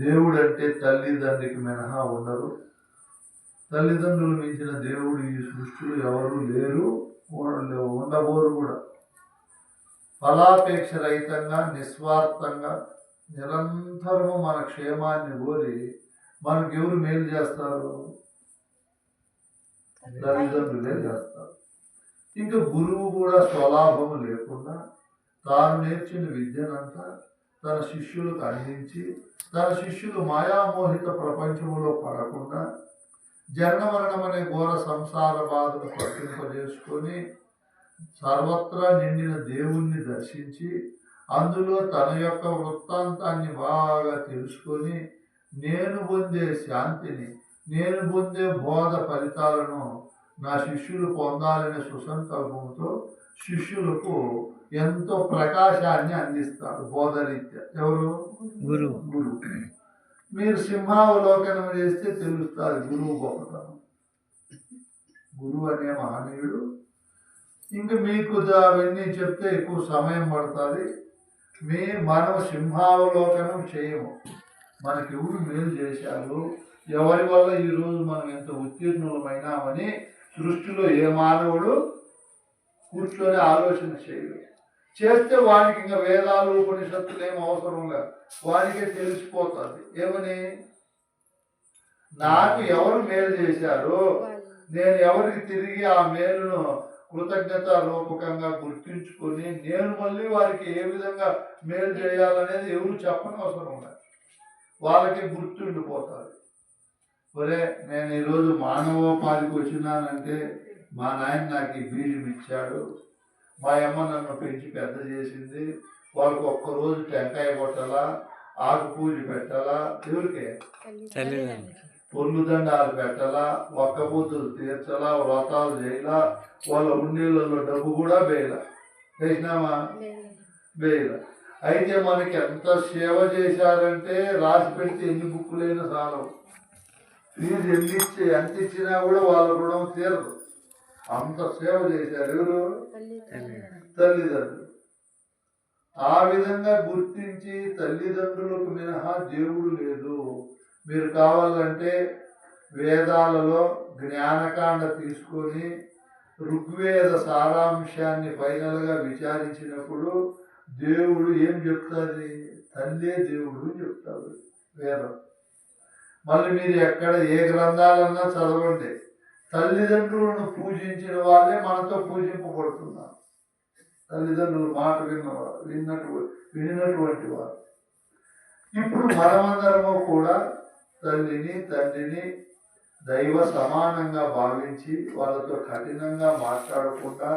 దేవుడు అంటే తల్లిదండ్రికి మినహా ఉండరు. తల్లిదండ్రులు మించిన దేవుడు ఈ సృష్టిలో ఎవరు లేరు ఉండబోరు కూడా. ఫలాపేక్ష రహితంగా నిస్వార్థంగా నిరంతరము మన క్షేమాన్ని కోరి మనకు ఎవరు మేలు చేస్తారు? తల్లిదండ్రులే చేస్తారు. ఇంకా గురువు కూడా స్వలాభము లేకుండా తాను నేర్చిన విద్యనంతా తన శిష్యులకు అందించి తన శిష్యులు మాయామోహిత ప్రపంచంలో పడకుండా జన్మ మరణం అనే ఘోర సంసార బాధను పట్టింపజేసుకొని సర్వత్రా నిండిన దేవుణ్ణి దర్శించి అందులో తన యొక్క వృత్తాంతాన్ని బాగా తెలుసుకొని నేను పొందే శాంతిని నేను పొందే బోధ ఫలితాలను నా శిష్యులు పొందాలనే సుసంకల్పంతో శిష్యులకు ఎంతో ప్రకాశాన్ని అందిస్తాడు బోధరీత్యా ఎవరు? గురువు గురువు మీరు సింహావలోకనం చేస్తే తెలుస్తుంది గురువు గొప్పతనం గురువు అనే మహనీయుడు. ఇంకా మీకు అవన్నీ చెప్తే ఎక్కువ సమయం పడుతుంది. మీ మనం సింహావలోకనం చేయము. మనకి ఎవరు మేలు చేశారు? ఎవరి వల్ల ఈరోజు మనం ఎంత ఉత్తీర్ణులమైనామని సృష్టిలో ఏ మానవుడు కూర్చొని ఆలోచన చేయడు చేస్తే వానికి ఇంకా వేదాలు ఉపనిషత్తులు ఏం అవసరం లేదు. వానికే తెలిసిపోతుంది. ఏమని? నాకు ఎవరు మేలు చేశారు నేను ఎవరికి తిరిగి ఆ మేలును కృతజ్ఞత రూపకంగా గుర్తించుకొని నేను మళ్ళీ వారికి ఏ విధంగా మేలు చేయాలనేది ఎవరు చెప్పని అవసరం లేదు. వాళ్ళకి గుర్తుండిపోతుంది. ఒరే నేను ఈరోజు మానవోపాధికి వచ్చినానంటే మా నాయన నాకు ఈ బీజం ఇచ్చాడు. మా అమ్మ నన్ను పెంచి పెద్ద చేసింది. వాళ్ళకి ఒక్కరోజు టెంకాయ కొట్టాలా ఆకు పూజ పెట్టాలా ఎవరికే? తల్లిదండ్రులు పొర్లు దండాలు పెట్టాలా ఒక్క బుద్ధులు తీర్చాలా వ్రతాలు చేయాలా వాళ్ళ ఉండీళ్ళలో డబ్బు కూడా వేయాల. వేసినామా వేయాల. అయితే మనకి ఎంత సేవ చేశారంటే రాసి పెడితే ఎన్ని బుక్కులైనా చాలవు. ఫీజు ఎన్ని ఇచ్చి ఎంత ఇచ్చినా కూడా వాళ్ళ రుణం తీరదు. అంత సేవ చేశారు ఎవరు? తల్లిదండ్రులు. ఆ విధంగా గుర్తించి తల్లిదండ్రులకు మినహా దేవుడు లేదు. మీరు కావాలంటే వేదాలలో జ్ఞానకాండ తీసుకొని ఋగ్వేద సారాంశాన్ని ఫైనల్గా విచారించినప్పుడు దేవుడు ఏం చెప్తుంది? తల్లే దేవుడు చెప్తాడు వేదం. మళ్ళీ మీరు ఎక్కడ ఏ గ్రంథాలన్నా చదవండి. తల్లిదండ్రులను పూజించిన వాళ్ళే మనతో పూజింపబడుతున్నారు. తల్లిదండ్రులు మాట విన్నవారు విన్నటు వినినటువంటి వారు. ఇప్పుడు మనమందరము కూడా తల్లిని తండ్రిని దైవ సమానంగా భావించి వాళ్ళతో కఠినంగా మాట్లాడకుండా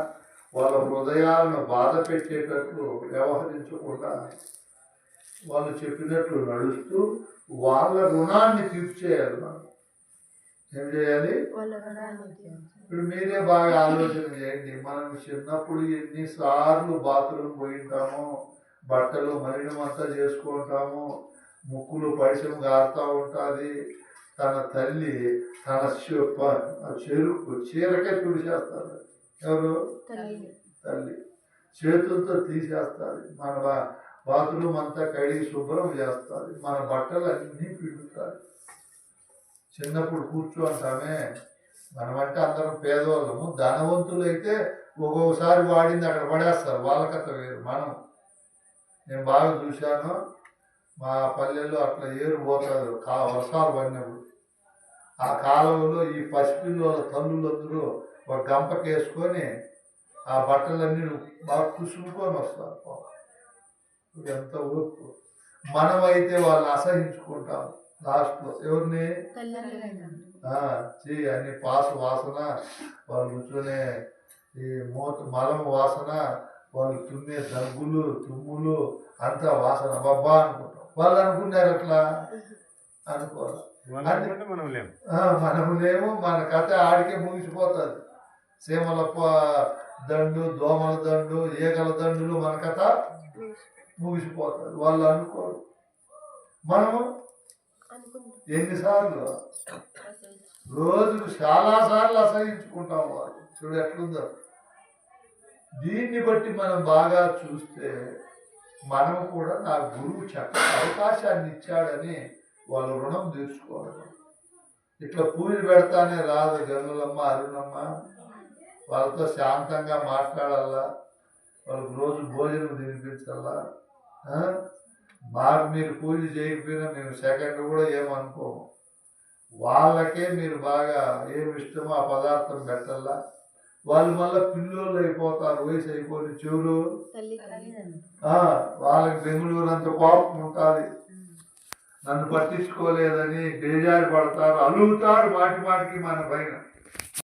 వాళ్ళ హృదయాలను బాధ పెట్టేటట్లు వ్యవహరించకుండా వాళ్ళు చెప్పినట్లు నడుస్తూ వాళ్ళ రుణాన్ని తీర్చేయాలి మనం. ఏం చేయాలి? ఇప్పుడు మీరే బాగా ఆలోచన చేయండి. మనం చిన్నప్పుడు ఎన్నిసార్లు బాత్రూమ్ పోయింటాము బట్టలు మలినమంతా చేసుకుంటాము ముక్కులు పరిశ్రమ గారుతూ ఉంటుంది. తన తల్లి తన చెరుకు చీరకే తుడిచేస్తారు ఎవరు? తల్లి. చేతులతో తీసేస్తుంది. మన బాత్రూమ్ అంతా కడిగి శుభ్రం చేస్తుంది. మన బట్టలు అన్నీ పిండుతుంది. చిన్నప్పుడు కూర్చోంటామే మనమంటే అందరం పేదవాళ్ళము ధనవంతులు అయితే ఒక్కొక్కసారి వాడింది అక్కడ పడేస్తారు. వాళ్ళకత వేరు మనం. నేను బాగా చూశాను. మా పల్లెల్లో అట్లా ఏరు పోతారు. కా వర్షాలు పడినప్పుడు. ఆ కాలంలో ఈ పసిపిల్లల తల్లులందరూ ఒక గంపకేసుకొని ఆ బట్టలన్నీ బాగా కుసుముకొని వస్తారు. ఎంత ఓర్పు. మనమైతే వాళ్ళని అసహించుకుంటాము. లాస్ట్లో ఎవరిని? అన్ని పాసు వాసన వాళ్ళు కూర్చొనే ఈ మూత మలం వాసన వాళ్ళు తుమ్మే దగ్గులు తుమ్ములు అంతా వాసన. బబ్బా అనుకుంటాం. వాళ్ళు అనుకున్నారు అట్లా అనుకోవాలి మనము లేము మన కథ ఆడికే ముగిసిపోతుంది. సీమల దండు దోమల దండు ఈగల దండులు మన కథ ముగిసిపోతుంది. వాళ్ళు అనుకోరు. మనము ఎన్నిసార్లు? రోజుకు చాలా సార్లు అసహించుకుంటాం వారు చూడు ఎట్లుందో. దీన్ని బట్టి మనం బాగా చూస్తే మనం కూడా నా గురువు చక్కటి అవకాశాన్ని ఇచ్చాడని వాళ్ళ రుణం తీర్చుకోవడం. ఇట్లా పూజ పెడతానే రాదు గంగులమ్మ అరుణమ్మ. వాళ్ళతో శాంతంగా మాట్లాడాలా? వాళ్ళకు రోజు భోజనం తినిపించాలా? మాకు మీరు పూజ చేయకపోయినా మేము సెకండ్ కూడా ఏమనుకోము. వాళ్ళకే మీరు బాగా ఏమి ఇష్టమో ఆ పదార్థం పెట్టాలా? వాళ్ళు మళ్ళీ పిల్లోళ్ళు అయిపోతారు వయసు అయిపోయి చెవులు. ఆ, వాళ్ళకి బెంగళూరు అంత కోపం ఉంటుంది. నన్ను పట్టించుకోలేదని బేజారు పడతారు అలుగుతారు మాటి మాటికి మన పైన.